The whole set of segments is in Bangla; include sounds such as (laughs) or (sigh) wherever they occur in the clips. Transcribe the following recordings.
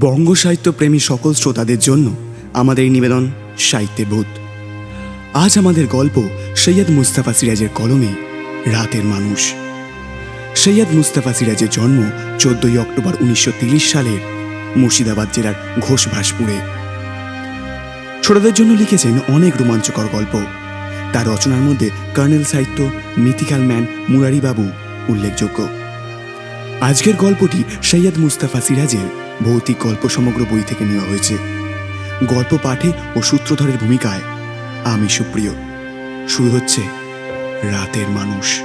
বঙ্গ সাহিত্য প্রেমী সকল শ্রোতাদের জন্য আমাদের নিবেদন সাহিত্যে ভূত আজ আমাদের গল্প সৈয়দ মুস্তাফা সিরাজের কলমে রাতের মানুষ। সৈয়দ মুস্তাফা সিরাজের জন্ম চোদ্দই অক্টোবর উনিশশো সালের মুর্শিদাবাদ জেলার ঘোষভাসপুরে। ছোটদের জন্য লিখেছেন অনেক রোমাঞ্চকর গল্প। তার রচনার মধ্যে কর্নেল সাহিত্য মিথিক্যাল ম্যান, মুরারিবাবু উল্লেখযোগ্য। আজকের গল্পটি সৈয়দ মুস্তাফা সিরাজের ভৌতিক গল্প সমগ্র বই থেকে নেওয়া হয়েছে। গল্প পাঠে ও সূত্রধরের ভূমিকায় আমি সুপ্রিয়। শুরু হচ্ছে রাতের মানুষ।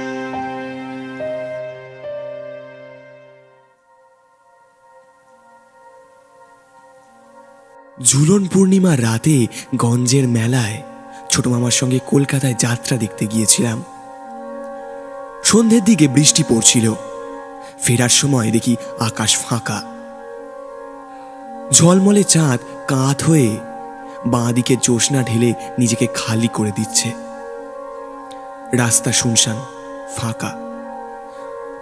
ঝুলন পূর্ণিমার রাতে গঞ্জের মেলায় ছোট মামার সঙ্গে কলকাতায় যাত্রা দেখতে গিয়েছিলাম। সন্ধ্যের দিকে বৃষ্টি পড়ছিল। ফেরার সময় দেখি আকাশ ফাঁকা। ঝলমলে চাঁদ কাঁত হয়ে বাঁ দিকে জোসনা ঢেলে নিজেকে খালি করে দিচ্ছে। রাস্তা শুনশান ফাঁকা।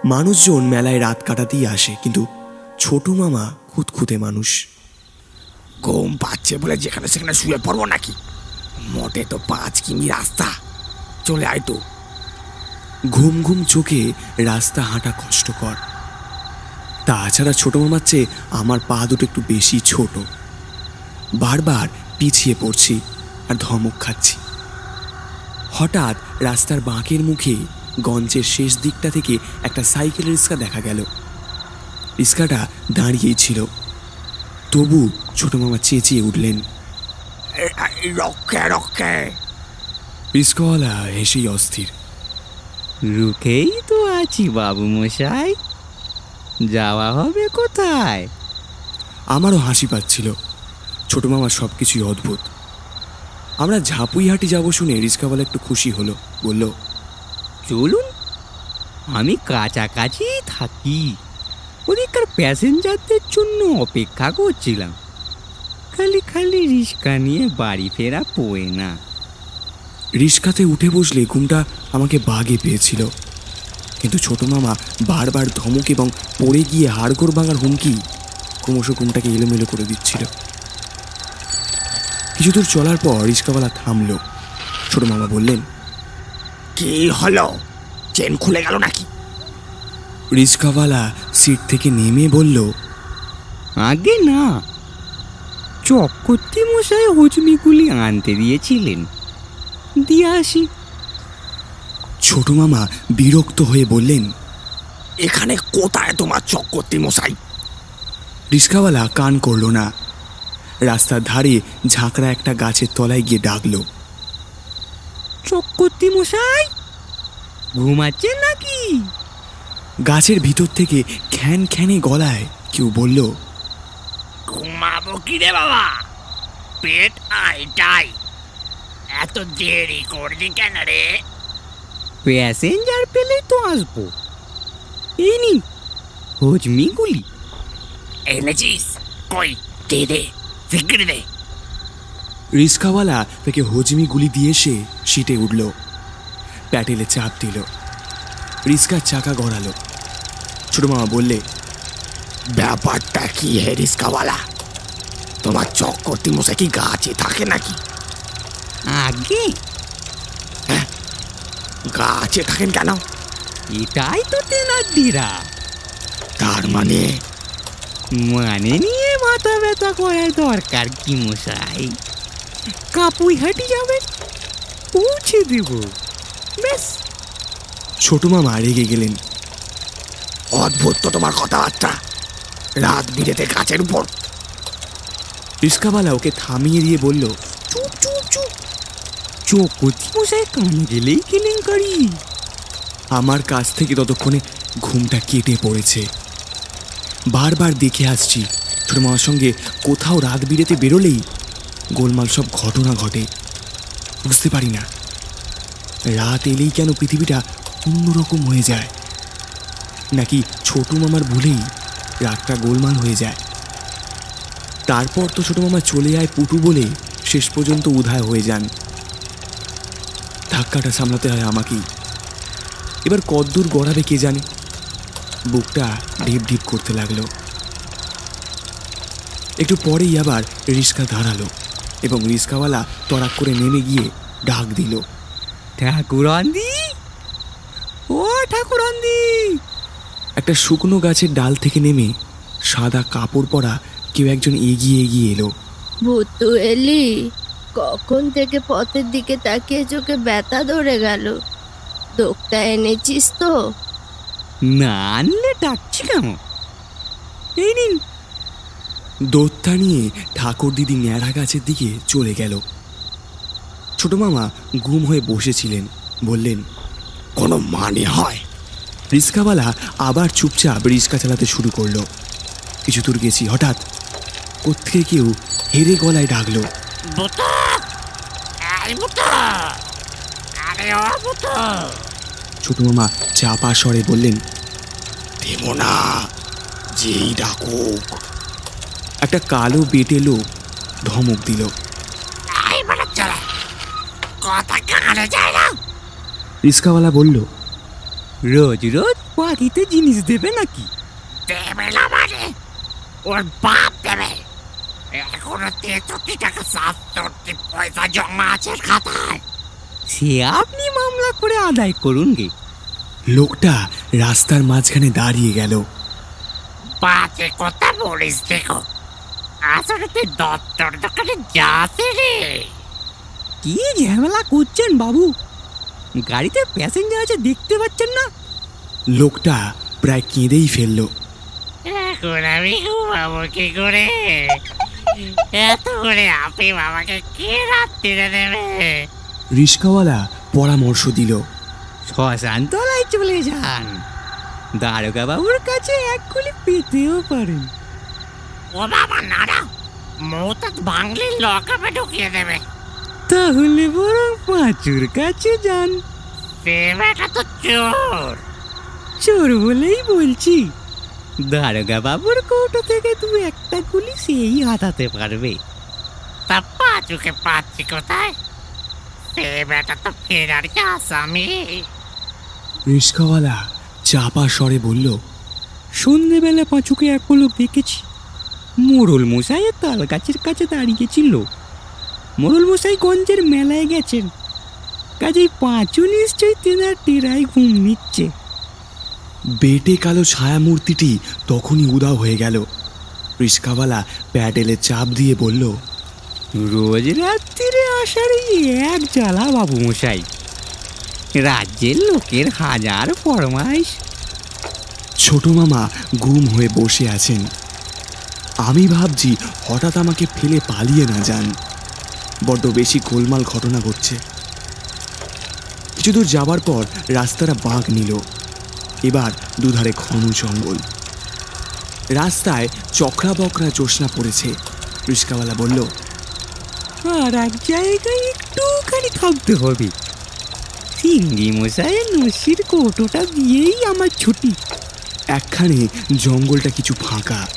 মানুষজন মেলায় রাত কাটাতেই আসে কিন্তু ছোট মামা খুঁতখুঁতে মানুষ। ঘুম পাচ্ছে বলে যেখানে সেখানে শুয়ে পড়ব নাকি? মোটে তো পাঁচ কিমি রাস্তা। চলে আয় তো। ঘুম ঘুম চোখে রাস্তা হাঁটা কষ্টকর। তাছাড়া ছোট মামার চেয়ে আমার পা দুটো একটু বেশি ছোট। বারবার পিছিয়ে পড়ছি আর ধমক খাচ্ছি। হঠাৎ রাস্তার বাঁকের মুখে গঞ্জের শেষ দিকটা থেকে একটা সাইকেল রিক্সা দেখা গেল। রিক্সাটা দাঁড়িয়েই ছিল। তবু ছোট মামা চেঁচিয়ে উঠলেন রক্ষে হেসেই অস্থির। রুখেই তো আছি বাবু মশাই। যাওয়া হবে কোথায়? আমারও হাসি পাচ্ছিল। ছোট মামার সব কিছুই অদ্ভুত। আমরা ঝাপুইহাটি যাব শুনে রিস্কাওয়ালা একটু খুশি হলো বলল চলুন আমি কাছাকাছি থাকি। ওদিককার প্যাসেঞ্জারদের জন্য অপেক্ষা করছিলাম। খালি খালি রিক্সা নিয়ে বাড়ি ফেরা পোয়ে না। রিস্কাতে উঠে বসলে ঘুমটা আমাকে বাগে পেয়েছিল। কিন্তু ছোট মামা বারবার ধমক এবং পড়ে গিয়ে হাড়গোড় ভাঙার হুমকি ক্রমশ ঘুমটাকে এলোমেলো করে দিচ্ছিল। কিছু দূর চলার পর রিস্কাওয়ালা থামল। ছোট মামা বললেন কি হলো? চেন খুলে গেল নাকি? রিস্কাওয়ালা সিট থেকে নেমে বলল আগে না। চক্রবর্তী মশাই হজমিগুলি আনতে দিয়েছিলেন। দিয়ে আসি। ছোট মামা বিরক্ত হয়ে বললেন এখানে কোথায় তোমার চক্রবর্তী মশাই? রিস্কাওয়ালা কান করল না। রাস্তার ধারে ঝাঁকড়া একটা গাছের তলায় গিয়ে ডাকলো চক্রবর্তী মশাই ঘুমাচ্ছেন নাকি? গাছের ভিতর থেকে খ্যান খ্যানে গলায় কেউ বলল ঘুমাবো কি রে বাবা? পেট আইটাই এত দেরি করলি কেন রে? প্যাসেঞ্জার পেলেই তো আসব। এই নি হজমিগুলি এনেছিস কই দে দে ফিকির দে। রিস্কাওয়ালা তাকে হজমি গুলি দিয়ে সে সিটে উঠল। প্যাটেলে চাপ দিল। রিস্কার চাকা গড়ালো। ছোট মামা বললে ব্যাপারটা কি হে রিস্কাওয়ালা? তোমার চক্রবর্তী মশাই কি গাছে থাকে নাকি? আগে গাছে থাকেন কেন? এটাই তো তেনার দিরা। তার মানে? মানে নিয়ে মাথা ব্যথা করার দরকার কি মশাই? কাপুই হাঁটি যাবেন পৌঁছে দেব। ব্যাস। ছোট মামা রেগে গেলেন। অদ্ভুত তো তোমার কথাবার্তা। রাত বিরেতে গাছের উপর। রিস্কাওয়ালা ওকে থামিয়ে দিয়ে বলল চুপ চুপ চুপ। চৌকতি মশাই কানে গেলেই কেলেঙ্কারি। আমার কাছ থেকে ততক্ষণে ঘুমটা কেটে পড়েছে। বারবার দেখে আসছি, ছোট মামার সঙ্গে কোথাও রাত বিরেতে বেরোলেই গোলমাল সব ঘটনা ঘটে। বুঝতে পারি না, রাত এলেই কেন পৃথিবীটা অন্যরকম হয়ে যায়? নাকি ছোট মামার ভুলেই রাতটা গোলমাল হয়ে যায়? তারপর তো ছোট মামা চলে যায় পুটু বলে শেষ পর্যন্ত উধায় হয়ে যান। ধাক্কাটা সামলাতে হয় আমাকেই। এবার কদ্দূর গড়াবে কে জানে? বুকটা ঢিপ ঢিপ করতে লাগল। একটু পরেই আবার রিস্কা দাঁড়াল এবং রিস্কাওয়ালা তড়াক করে নেমে গিয়ে ডাক দিল। ঠাকুরান্দি? ও ঠাকুরান্দি! একটা শুকনো গাছের ডাল থেকে নেমে সাদা কাপড় পরা কেউ একজন এগিয়ে এগিয়ে এলো। ভূতু এলি। কখন থেকে পথের দিকে তাকিয়ে চোখে ব্যথা ধরে গেল। দোকটা এনেছিস তো? না, আনলে ডাকছি কেন? এই নিন। দোত্তা নিয়ে ঠাকুর দিদি ন্যাড়া গাছের দিকে চলে গেল। ছোট মামা গুম হয়ে বসেছিলেন, বললেন, কোনো মানে হয়? রিস্কাওয়ালা আবার চুপচাপ রিস্কা চালাতে শুরু করল। কিছু দূর গেছি, হঠাৎ কোত্থেকে কেউ হেরে গলায় ডাকলো। বুতো এই বুতো আরে ও বুতো ছোট মামা চাপা স্বরে বললেন দেব না যেই ডাকুক। একটা কালো বেটে লোক ধমক দিল। এই বলে চলে কথা কানে না? রিস্কাওয়ালা বলল রোজ রোজ পাখিতে জিনিস দেবে নাকি? দেবে না মানে? ওর বাপ দেবে। এখনও তেষট্টি টাকা সাতষট্টি পয়সা জমা আছে খাতায়। সে আপনি মামলা করে আদায় করুন গে। লোকটা রাস্তার মাঝখানে দাঁড়িয়ে গেল। বাজে কথা বলিস দেখো। আসলে তুই দত্তর দোকানে যাস রে। কি ঝামেলা করছেন বাবু? গাড়িতে প্যাসেঞ্জার আছে দেখতে পাচ্ছেন না? লোকটা প্রায় কেঁদেই ফেলল। এখন আমি ঘুমাবো কি করে? এত করে আপনি বাবাকে কে রাত্রিরে দেবে? রিস্কাওয়ালা পরামর্শ দিল। শ্মশান তলায় চলে যান। দারোগা বাবুর কাছে এক গুলি পেতেও পারেন। ও বাবা না না মৌতাত বাংলি লকাপে ঢুকিয়ে দেবে। তাহলে বরং পাঁচুর কাছে যান। সে বেটা তো চোর। চোর বলেই বলছি। দারোগা বাবুর কৌটো থেকে দু একটা গুলি সেই হাতাতে পারবে। তা পাঁচুকে পাচ্ছি কোথায়? সে বেটা তো ফেরার আসামি রিস্কাওয়ালা চাপা স্বরে বলল সন্ধেবেলা পাঁচুকে এক পলক দেখেছি। মোরল মশাইয়ের তাল গাছের কাছে দাঁড়িয়েছিল মোরল মশাই গঞ্জের মেলায় গেছেন। কাজেই পাঁচু নিশ্চয়ই তেনার টেরায় ঘুম নিচ্ছে। বেটে কালো ছায়া মূর্তিটি তখনই উদাও হয়ে গেল। রিস্কাওয়ালা প্যাডেলে চাপ দিয়ে বলল রোজ রাত্রিরে আসার এক জ্বালা বাবু মশাই। রাজ্যের লোকের হাজার ফরমাইশ। ছোট মামা গুম হয়ে বসে আছেন। আমি ভাবছি হঠাৎ আমাকে ফেলে পালিয়ে না যান। বড্ড বেশি গোলমাল ঘটনা ঘটছে। কিছু দূর যাবার পর রাস্তাটা বাঁক নিল। এবার দুধারে ঘন জঙ্গল। রাস্তায় চকরা বকরা জোসনা পড়েছে। রিস্কাওয়ালা বলল আর এক জায়গায় একটুখানি থামতে হবে। সিঙ্গি মশাইয়ের নসির কোটোটা দিয়েই আমার ছুটি। একখানে জঙ্গলটা কিছু ফাঁকা।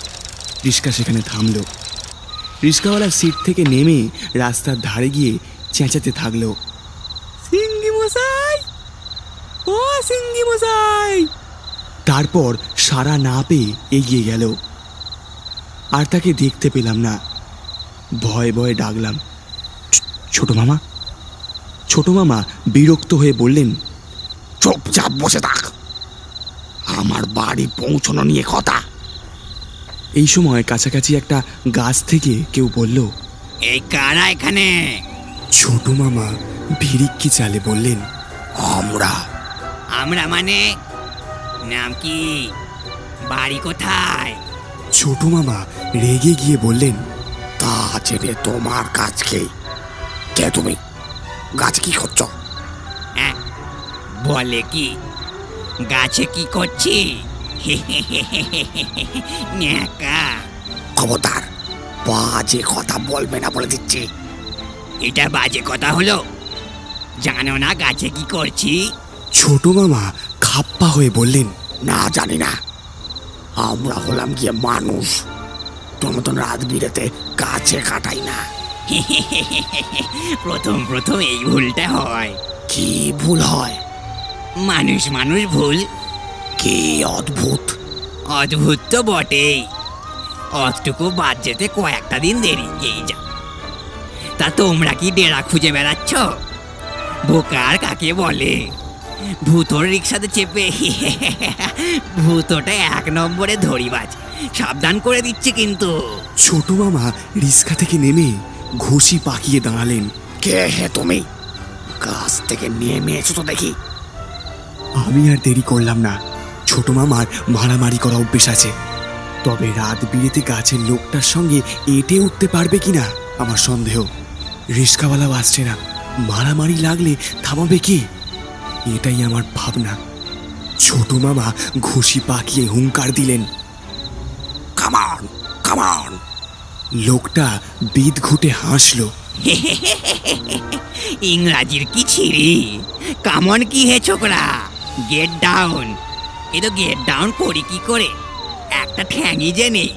রিস্কা সেখানে থামল। রিস্কাওয়ালা সিট থেকে নেমে রাস্তার ধারে গিয়ে চেঁচাতে থাকল। মশাই ও সিঙ্গি মশাই। তারপর সারা না পেয়ে এগিয়ে গেল। আর তাকে দেখতে পেলাম না। ভয়ে ভয়ে ডাকলাম "ছ- ছোট মামা। ছোট মামা বিরক্ত হয়ে বললেন চুপচাপ বসে থাক। আমার বাড়ি পৌঁছানো নিয়ে কথা। এই সময় কাছাকাছি একটা গাছ থেকে কেউ বলল এই কারা এখানে? ছোট মামা ভিরিক্কি চালে বললেন আমরা আমরা মানে নাম কি? বাড়ি কোথায়? ছোট মামা রেগে গিয়ে বললেন তা ছেড়ে তোমার কাজকে কে তুমি? গাছ কি করছ? হ্যাঁ, বলে কি? গাছে কি করছি? ন্যাকা। খবরদার বাজে কথা বলবে না বলে দিচ্ছি। এটা বাজে কথা হলো। জানো না গাছে কি করছি? ছোট মামা খাপ্পা হয়ে বললেন না জানি না। আমরা হলাম গিয়ে মানুষ। তোর মতন রাত বিরেতে গাছে কাটাই না। (laughs) প্রথম প্রথম এই ভুলটা হয়। কি ভুল হয়? মানুষ মানুষ ভুল। কি অদ্ভুত? অদ্ভুত তো বটেই। অতটুকু বাদ যেতে কয়েকটা দিন দেরি এই যা তা তোমরা কি ডেরা খুঁজে বেড়াচ্ছ? বোকার কাকে বলে? ভূতর রিক্সাতে চেপে। ভূতটা এক নম্বরে ধরিবাজ। সাবধান করে দিচ্ছে কিন্তু। ছোট মামা রিক্সা থেকে নেমে ঘুষি পাকিয়ে দাঁড়ালেন। কে হে তুমি? গাছ থেকে নেমে এসো তো দেখি। আমি আর দেরি করলাম না। ছোট মামার মারামারি করা অভ্যেস আছে। তবে রাত বিয়েতে গাছের লোকটার সঙ্গে এঁটে উঠতে পারবে কিনা আমার সন্দেহ। রিস্কাওয়ালাও আসছে না। মারামারি লাগলে থামাবে কে? এটাই আমার ভাবনা। ছোট মামা ঘুষি পাকিয়ে হুঙ্কার দিলেন। কামান কামান লোকটা বিদ ঘুটে হাসলো। (laughs) ইংরাজির কি ছিরি কামন কি হে ছোকরা? গেট ডাউন এ তো গেট ডাউন করি কি করে? একটা ঠ্যাঙি যে নেই।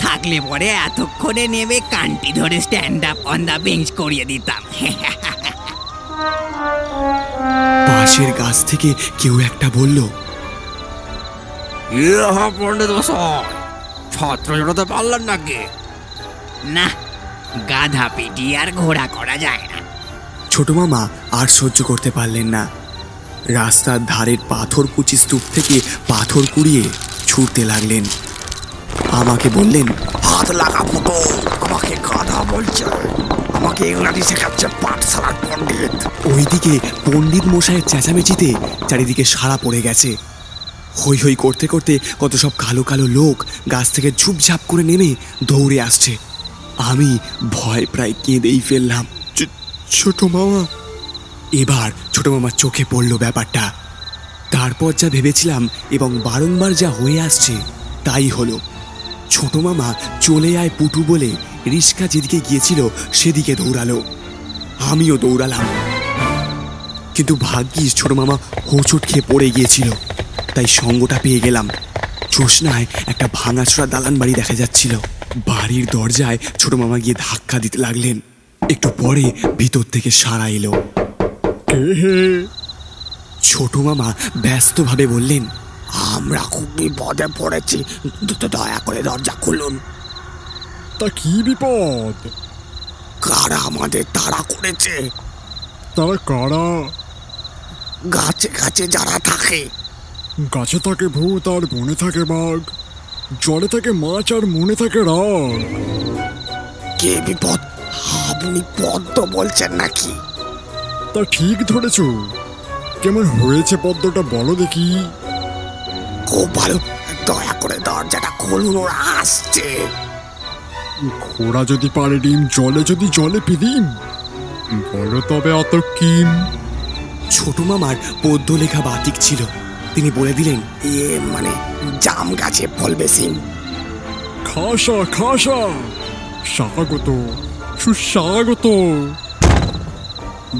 থাকলে পরে এতক্ষণে নেমে কান্টি ধরে stand up on the bench করিয়ে দিতাম। (laughs) পাশের গাছ থেকে কেউ একটা বলল ইহা পণ্ডিত মশাই ছত্র জড়াতে পারলেন নাকি? না গাধা পিটি আর ঘোড়া করা যায় না। ছোট মামা আর সহ্য করতে পারলেন না। রাস্তার ধারের পাথর কুচি স্তূপ থেকে পাথর কুড়িয়ে ছুটতে লাগলেন। আমাকে বললেন হাত লাগা ফুটো আমাকে গাধা বলছে। আমাকে ইংরাজি শেখাচ্ছে পাঠশালার পণ্ডিত। ওইদিকে পণ্ডিত মশাইয়ের চেঁচামেচিতে চারিদিকে সাড়া পড়ে গেছে। হই হই করতে করতে কত সব কালো কালো লোক গাছ থেকে ঝুপঝাপ করে নেমে দৌড়ে আসছে। আমি ভয় প্রায় কেঁদেই ফেললাম। ছোট মামা। এবার ছোট মামার চোখে পড়ল ব্যাপারটা। তারপর যা ভেবেছিলাম এবং বারংবার যা হয়ে আসছে তাই হলো। ছোট মামা চলে আয় পুটু বলে রিস্কা যেদিকে গিয়েছিল সেদিকে দৌড়ালো। আমিও দৌড়ালাম। কিন্তু ভাগ্যিস ছোট মামা হোঁচট খেয়ে পড়ে গিয়েছিল। তাই সঙ্গটা পেয়ে গেলাম। জোসনায় একটা ভাঙাচোরা দালান বাড়ি দেখা যাচ্ছিল। বাড়ির দরজায় ছোট মামা গিয়ে ধাক্কা দিতে লাগলেন। একটু পরে ভিতর থেকে সারা এলো। ছোট মামা ব্যস্তভাবে বললেন আমরা খুব বিপদে পড়েছি। দয়া করে দরজা খুলুন। তা কি বিপদ? কারা আমাদের তাড়া করেছে? তারা কারা? গাছে গাছে যারা থাকে। গাছে থাকে ভূত আর বনে থাকে বাঘ। জলে থাকে মাছ আর মনে থাকে রাগ। কে বিপদ? আপনি পদ্ম বলছেন নাকি? তা ঠিক ধরেছ। কেমন হয়েছে পদ্মটা বলো দেখি। খুব ভালো দয়া করে দরজাটা খুলুন ওরা আসছে। ঘোড়া যদি পারে ডিম জলে যদি জলে পিদিম বলো তবে অত কিম। ছোট মামার পদ্য লেখা বাতিক ছিল। তিনি বলে দিলেন এ মানে জাম গাছে ফল বেশি খাসা খাসা। স্বাগত সুস্বাগত।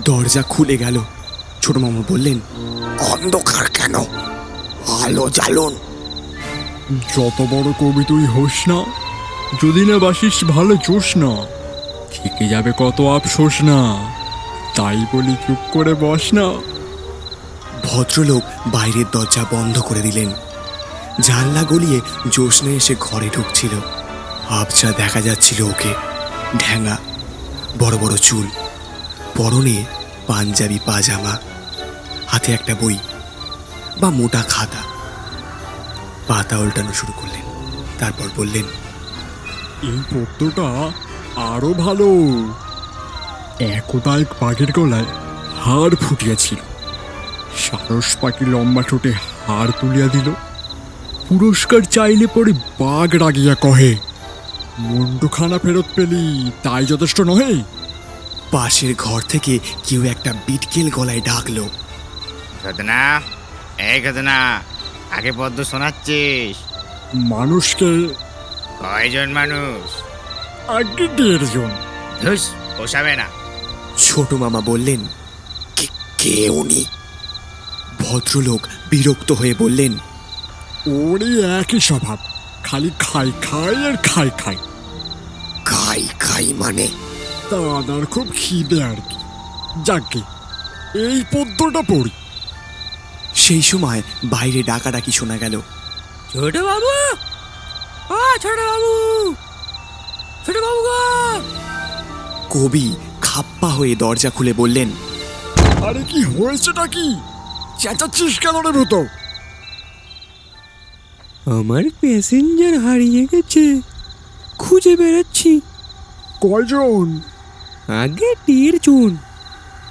দরজা খুলে গেল। ছোট মামা বললেন অন্ধকার কেন? আলো জ্বালুন। যত বড় কবি তুই হোস না যদি না বাসিস ভালো জোস না থেকে যাবে কত আফসোস না তাই বলি চুপ করে বস না। ভদ্রলোক বাইরের দরজা বন্ধ করে দিলেন। জানলা গলিয়ে জোসনে এসে ঘরে ঢুকছিল। আবছা দেখা যাচ্ছিল ওকে। ঢ্যাঙা বড় বড় চুল পরনে পাঞ্জাবি পাজামা হাতে একটা বই। বা মোটা খাতা। পাতা উল্টানো শুরু করলেন। তারপর বললেন এই পদ্মটা আরও ভালো। একদা এক বাঘের গলায় হাড় ফুটিয়াছিল। সারস পাখি লম্বা ঠোঁটে হাড় তুলিয়া দিল। পুরস্কার চাইলে পরে বাঘ রাগিয়া কহে মুন্ডুখানা ফেরত পেলি তাই যথেষ্ট নহে? পাশের ঘর থেকে কেউ একটা বিটকেল গলায় ডাকলো এই ঘটনা আগে পদ্ম শোনাচ্ছিস? মানুষকে কয়জন মানুষ? আগে দেড়জন। ধুস পোষাবে না। ছোট মামা বললেন কে- কে উনি? ভদ্রলোক বিরক্ত হয়ে বললেন ওরই একই স্বভাব খালি খাই খাই আর খাই খাই। খাই খাই মানে? দাদার খুব খিদে আর কি। যাকে এই পদ্মটা পড়ি। সেই সময় বাইরে ডাকাডাকি শোনা গেল। ছোট বাবু! ও ছোট বাবু! ছোট বাবু গো! কবি খাপ্পা হয়ে দরজা খুলে বললেন আরে কি হয়েছেটা কি? চেঁচাচ্ছিস কেন রে ভূত? আমার প্যাসেঞ্জার হারিয়ে গেছে। খুঁজে বেড়াচ্ছি। কয়জন? আগে টের জন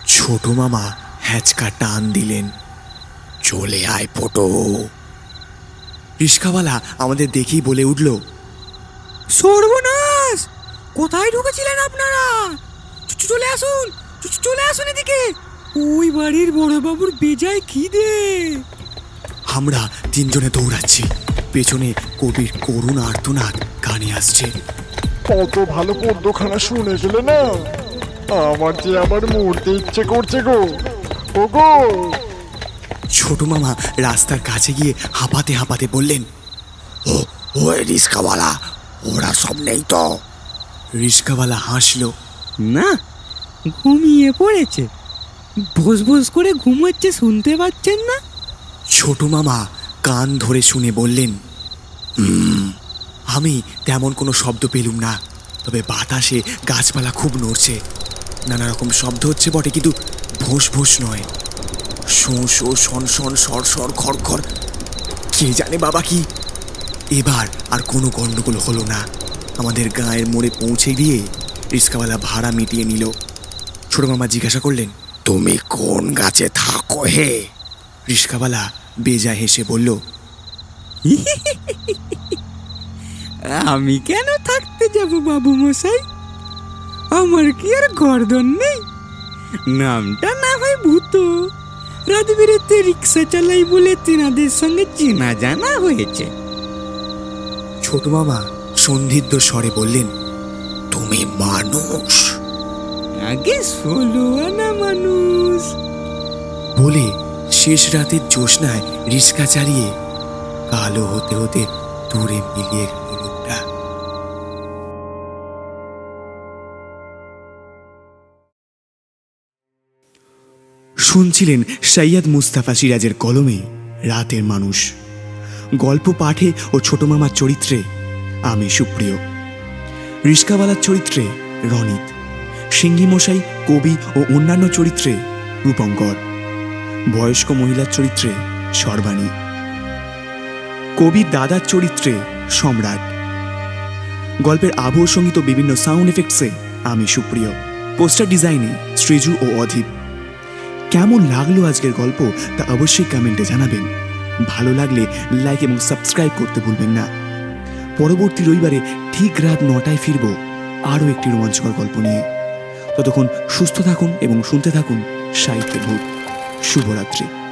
ছোট মামা হ্যাচকা টান দিলেন। চলে আয় ফটো। রিস্কাওয়ালা আমাদের দেখেই বলে উঠল, সর্বনাশ! কোথায় ঢুকেছিলেন আপনারা? চলে আসুন চলে আসুন এদিকে। ওই বাড়ির বড় বাবুর বেজায় খিদে। আমরা তিনজনে দৌড়াচ্ছি। পেছনে কবির করুণ আর্তনাদ কানে আসছে। কত ভালো পদ্মখানা শুনে গেলে না? আমার যে আবার মরতে ইচ্ছে করছে গো। ও গো ছোট মামা রাস্তার কাছে গিয়ে হাঁপাতে হাঁপাতে বললেন, ও, ওই রিস্কাওয়ালা, ওরা সব নেই তো। রিস্কাওয়ালা হাসলো, না, ঘুমিয়ে পড়েছে। বস বস করে ঘুমোচ্ছে, শুনতে পাচ্ছেন না? ছোট মামা কান ধরে শুনে বললেন আমি তেমন কোনো শব্দ পেলুম না, তবে বাতাসে গাছপালা খুব নড়ছে। নানা রকম শব্দ হচ্ছে বটে, কিন্তু ভোস ভোস নয়। শো শো শন শন সর সর খড় খড় কে জানে বাবা কি? এবার আর কোনো গন্ডগোল হলো না। আমাদের গায়ের মোড়ে পৌঁছে দিয়ে রিস্কাওয়ালা ভাড়া মিটিয়ে নিল। ছোট মামা জিজ্ঞাসা করলেন, তুমি কোন গাছে থাকো হে? রিস্কাওয়ালা বেজা হেসে বলল আমি কেন থাকতে যাব বাবু মশাই? আমার কি আর গর্দন নেই? নামটা না হয় ভূত। রাত বেরোতে রিক্সা চালাই বলে তেনাদের সঙ্গে চেনা জানা হয়েছে। ছোট মামা সন্দিগ্ধ স্বরে বললেন তুমি মানুষ? আগে ষোলো আনা মানুষ। বলে শেষ রাতের জ্যোৎস্নায় রিস্কা চালিয়ে কালো হতে হতে দূরে মিলিয়ে গেল। শুনছিলেন সৈয়দ মুস্তাফা সিরাজের কলমে, রাতের মানুষ। গল্প পাঠে ও ছোট মামার চরিত্রে আমি সুপ্রিয়। রিস্কাওয়ালার চরিত্রে রনিত। সিঙ্গি মশাই কবি ও অন্যান্য চরিত্রে রূপঙ্কর। বয়স্ক মহিলার চরিত্রে সর্বাণী। কবির দাদার চরিত্রে সম্রাট। গল্পের আবহ সংগীত বিভিন্ন সাউন্ড এফেক্টসে আমি সুপ্রিয়। পোস্টার ডিজাইনে সৃজু ও অধীপ কেমন লাগল আজকের গল্প, তা অবশ্যই কমেন্টে জানাবেন। ভালো লাগলে লাইক এবং সাবস্ক্রাইব করতে ভুলবেন না। পরবর্তী রবিবারে ঠিক রাত নটায় ফিরব আরও একটি রোমাঞ্চকর গল্প নিয়ে। ততক্ষণ সুস্থ থাকুন এবং শুনতে থাকুন সাহিত্যের ভূত শুভরাত্রি।